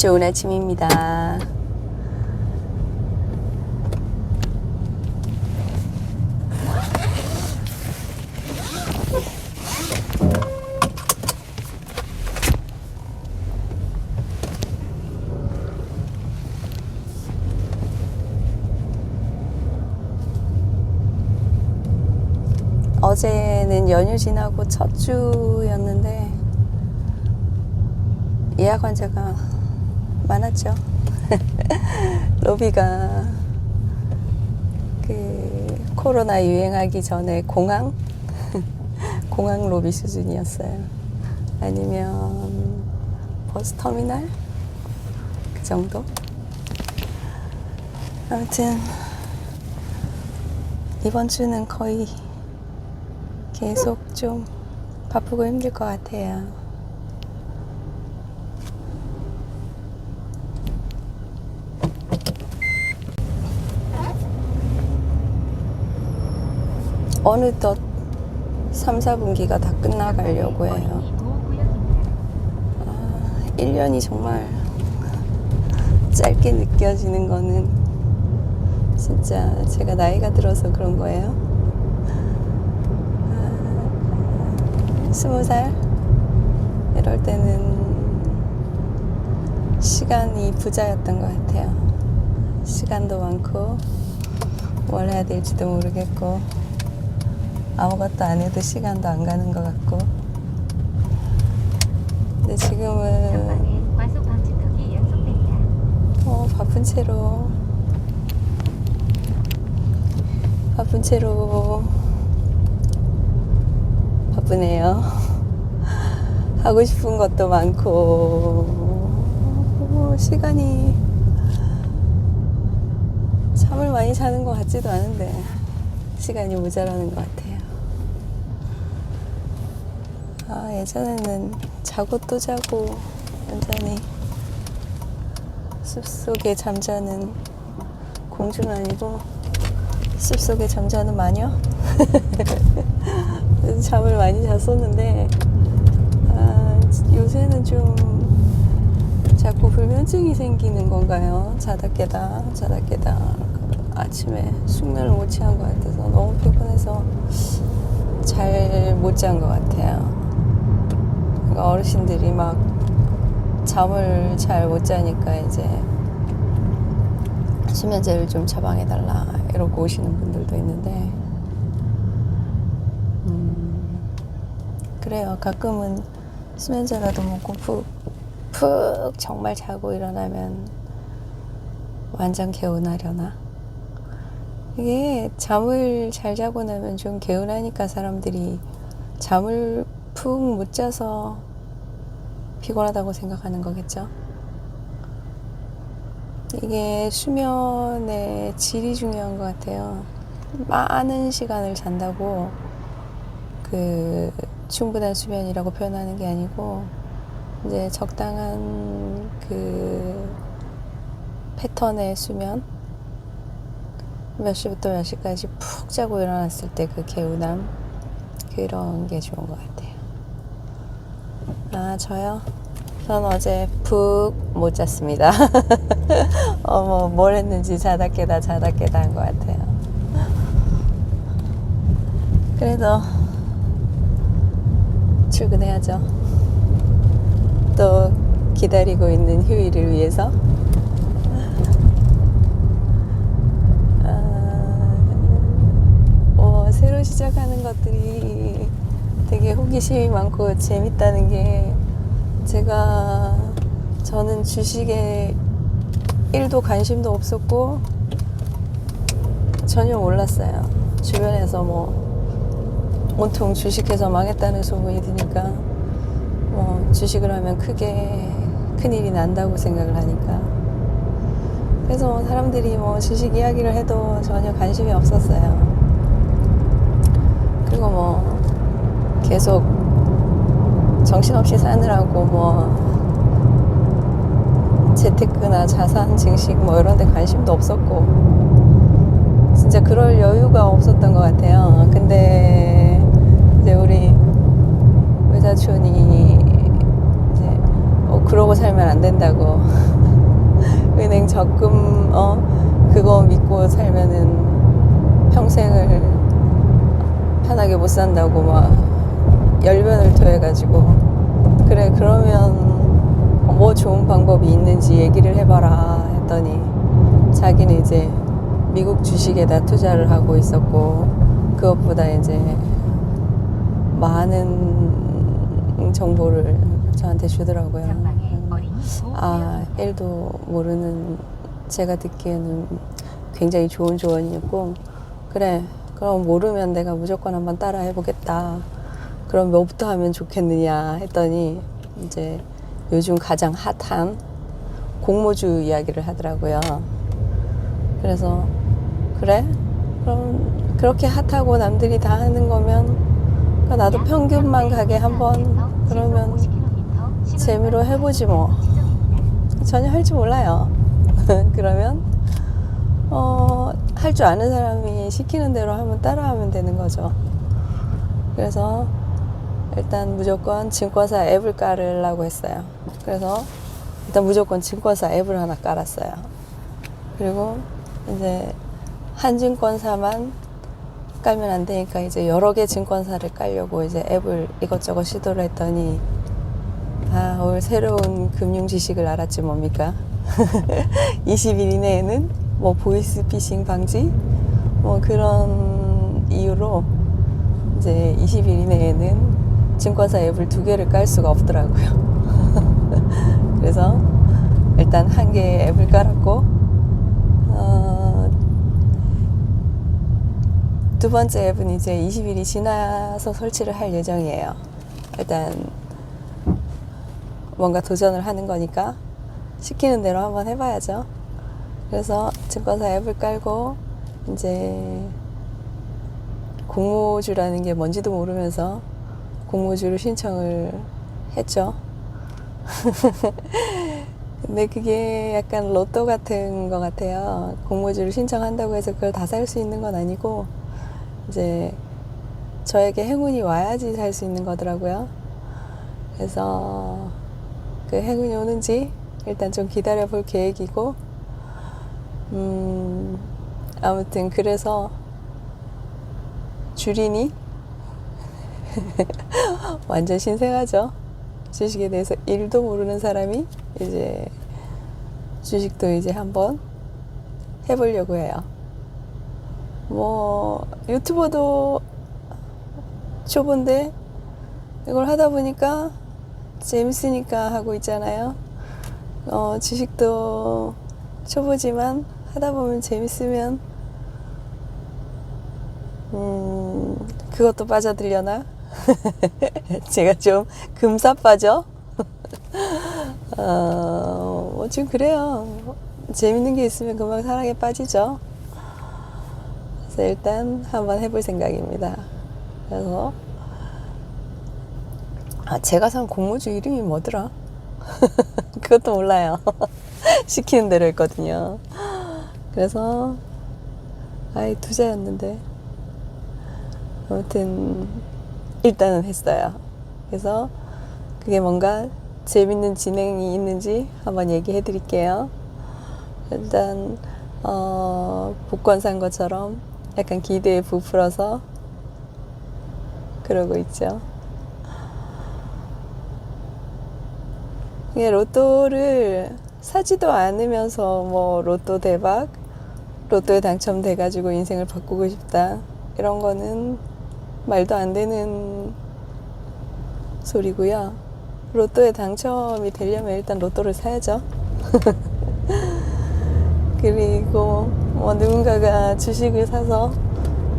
좋은 아침입니다. 어제는 연휴 지나고 첫 주였는데 예약 환자가 많았죠. 로비가 그 코로나 유행하기 전에 공항 공항 로비 수준이었어요. 아니면 버스 터미널 그 정도. 아무튼 이번 주는 거의 계속 좀 바쁘고 힘들 것 같아요. 어느덧 3, 4분기가 다 끝나가려고 해요. 아, 1년이 정말 짧게 느껴지는 거는 진짜 제가 나이가 들어서 그런 거예요. 아, 스무 살 이럴 때는 시간이 부자였던 것 같아요. 시간도 많고 뭘 해야 될지도 모르겠고 아무것도 안 해도 시간도 안 가는 것 같고 근데 지금은. 어, 바쁜 채로 바쁜 채로 바쁘네요. 하고 싶은 것도 많고 어, 시간이 잠을 많이 자는 것 같지도 않은데 시간이 모자라는 것 같아요. 아 예전에는 자고 또 자고 완전히 숲속에 잠자는 공주는 아니고 숲속에 잠자는 마녀? 잠을 많이 잤었는데 아, 요새는 좀 자꾸 불면증이 생기는 건가요? 자다 깨다 자다 깨다 아침에 숙면을 못 취한 것 같아서 너무 피곤해서 잘 못 잔 것 같아요. 그러니까 어르신들이 막 잠을 잘 못 자니까 이제 수면제를 좀 처방해달라 이러고 오시는 분들도 있는데 음, 그래요. 가끔은 수면제라도 먹고 푹, 푹 정말 자고 일어나면 완전 개운하려나? 이게 잠을 잘 자고 나면 좀 개운하니까 사람들이 잠을 푹못 자서 피곤하다고 생각하는 거겠죠. 이게 수면의 질이 중요한 것 같아요. 많은 시간을 잔다고 그 충분한 수면이라고 표현하는 게 아니고 이제 적당한 그 패턴의 수면 몇 시부터 몇 시까지 푹 자고 일어났을 때 그 개운함 그런 게 좋은 것 같아요. 아 저요? 전 어제 푹 못 잤습니다. 어머 뭘 했는지 자다 깨다 자다 깨다 한 것 같아요. 그래도 출근해야죠. 또 기다리고 있는 휴일을 위해서. 아, 어, 새로 시작하는 것들이 되게 호기심이 많고 재밌다는 게 제가 저는 주식에 1도 관심도 없었고 전혀 몰랐어요. 주변에서 뭐 온통 주식해서 망했다는 소문이 드니까 뭐 주식을 하면 크게 큰일이 난다고 생각을 하니까 그래서 뭐 사람들이 뭐 주식 이야기를 해도 전혀 관심이 없었어요. 그리고 뭐 계속 정신없이 사느라고 뭐 재테크나 자산 증식 뭐 이런 데 관심도 없었고 진짜 그럴 여유가 없었던 것 같아요. 근데 이제 우리 외사촌이 이제 어, 그러고 살면 안 된다고. 은행 적금 어 그거 믿고 살면은 평생을 편하게 못 산다고 막 열변을 토해가지고 그래 그러면 뭐 좋은 방법이 있는지 얘기를 해봐라 했더니 자기는 이제 미국 주식에다 투자를 하고 있었고 그것보다 이제 많은 정보를 저한테 주더라고요. 음. 아, 1도 모르는 제가 듣기에는 굉장히 좋은 조언이었고, 그래, 그럼 모르면 내가 무조건 한번 따라 해보겠다. 그럼 뭐부터 하면 좋겠느냐 했더니, 이제 요즘 가장 핫한 공모주 이야기를 하더라고요. 그래서, 그래? 그럼 그렇게 핫하고 남들이 다 하는 거면, 그럼 나도 평균만 가게 한번, 그러면 재미로 해보지 뭐. 전혀 할 줄 몰라요. 그러면 어, 할 줄 아는 사람이 시키는 대로 하면 따라하면 되는 거죠. 그래서 일단 무조건 증권사 앱을 깔으려고 했어요. 그래서 일단 무조건 증권사 앱을 하나 깔았어요. 그리고 이제 한 증권사만 깔면 안 되니까 이제 여러 개 증권사를 깔려고 이제 앱을 이것저것 시도를 했더니 아, 오늘 새로운 금융 지식을 알았지 뭡니까? 20일 이내에는 뭐 보이스 피싱 방지 뭐 그런 이유로 이제 20일 이내에는 증권사 앱을 두 개를 깔 수가 없더라고요. 그래서 일단 한 개의 앱을 깔았고 어, 두 번째 앱은 이제 20일이 지나서 설치를 할 예정이에요. 일단 뭔가 도전을 하는 거니까 시키는 대로 한번 해봐야죠. 그래서 증권사 앱을 깔고 이제 공모주라는 게 뭔지도 모르면서 공모주를 신청을 했죠. 근데 그게 약간 로또 같은 것 같아요. 공모주를 신청한다고 해서 그걸 다 살 수 있는 건 아니고 이제 저에게 행운이 와야지 살 수 있는 거더라고요. 그래서 그 행운이 오는지 일단 좀 기다려 볼 계획이고, 음, 아무튼 그래서 주린이 완전 신생하죠. 주식에 대해서 일도 모르는 사람이 이제 주식도 이제 한번 해보려고 해요. 뭐 유튜버도 초보인데 이걸 하다 보니까 재밌으니까 하고 있잖아요. 어, 주식도 초보지만 하다 보면 재밌으면 음, 그것도 빠져들려나? 제가 좀 금사 빠져? 어, 뭐좀 그래요. 재밌는 게 있으면 금방 사랑에 빠지죠. 그래서 일단 한번 해볼 생각입니다. 그래서 아, 제가 산 공모주 이름이 뭐더라? 그것도 몰라요. 시키는 대로 했거든요. 그래서, 아이, 투자였는데. 아무튼, 일단은 했어요. 그래서, 그게 뭔가 재밌는 진행이 있는지 한번 얘기해 드릴게요. 일단, 어, 복권 산 것처럼 약간 기대에 부풀어서 그러고 있죠. 이게 로또를 사지도 않으면서 뭐 로또 대박, 로또에 당첨돼가지고 인생을 바꾸고 싶다. 이런 거는 말도 안 되는 소리고요. 로또에 당첨이 되려면 일단 로또를 사야죠. 그리고 뭐 누군가가 주식을 사서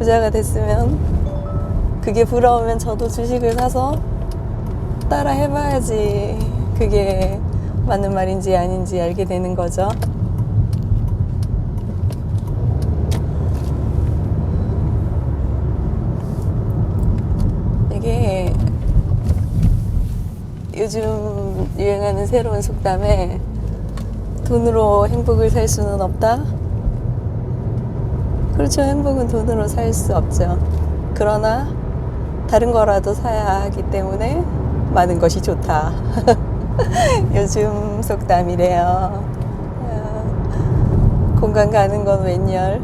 부자가 됐으면 그게 부러우면 저도 주식을 사서 따라 해봐야지 그게 맞는 말인지 아닌지 알게 되는 거죠. 이게 요즘 유행하는 새로운 속담에 돈으로 행복을 살 수는 없다. 그렇죠. 행복은 돈으로 살 수 없죠. 그러나 다른 거라도 사야 하기 때문에 많은 것이 좋다. 요즘 속담이래요. 어, 공감 가는 건 웬열.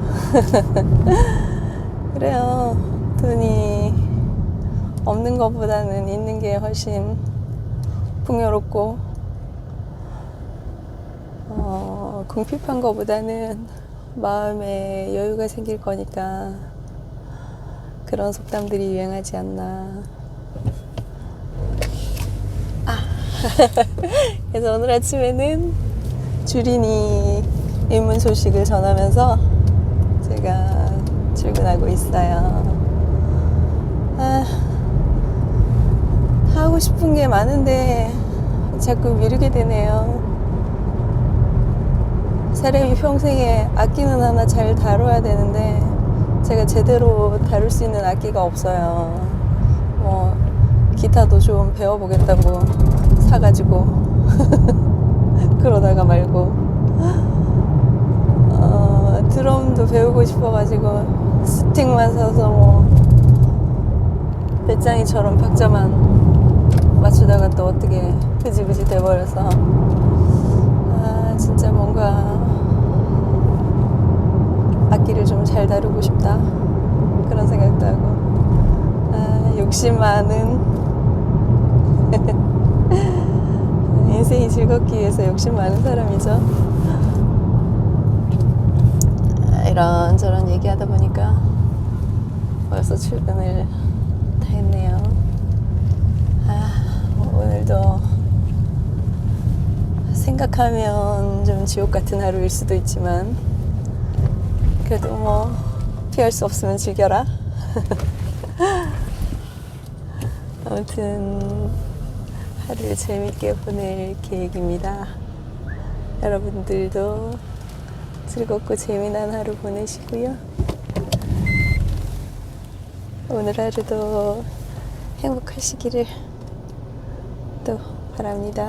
그래요. 돈이 없는 것보다는 있는 게 훨씬 풍요롭고, 어, 궁핍한 것보다는 마음에 여유가 생길 거니까 그런 속담들이 유행하지 않나. 아. 그래서 오늘 아침에는 주린이 입문 소식을 전하면서 제가 출근하고 있어요. 아, 하고 싶은 게 많은데 자꾸 미루게 되네요. 사람이 평생에 악기는 하나 잘 다뤄야 되는데 제가 제대로 다룰 수 있는 악기가 없어요. 뭐 기타도 좀 배워보겠다고 사가지고 그러다가 말고 어, 드럼도 배우고 싶어가지고 스틱만 사서 뭐 배짱이처럼 박자만 맞추다가 또 어떻게 흐지부지 돼버려서. 아 진짜 뭔가 악기를 좀 잘 다루고 싶다. 그런 생각도 하고. 아 욕심 많은 인생이 즐겁기 위해서 욕심 많은 사람이죠. 아, 이런저런 얘기하다 보니까 벌써 출근을 다 했네요 아 오늘도 생각하면 좀 지옥 같은 하루일 수도 있지만 그래도 뭐 피할 수 없으면 즐겨라. 아무튼 하루를 재밌게 보낼 계획입니다. 여러분들도 즐겁고 재미난 하루 보내시고요. 오늘 하루도 행복하시기를 또 바랍니다.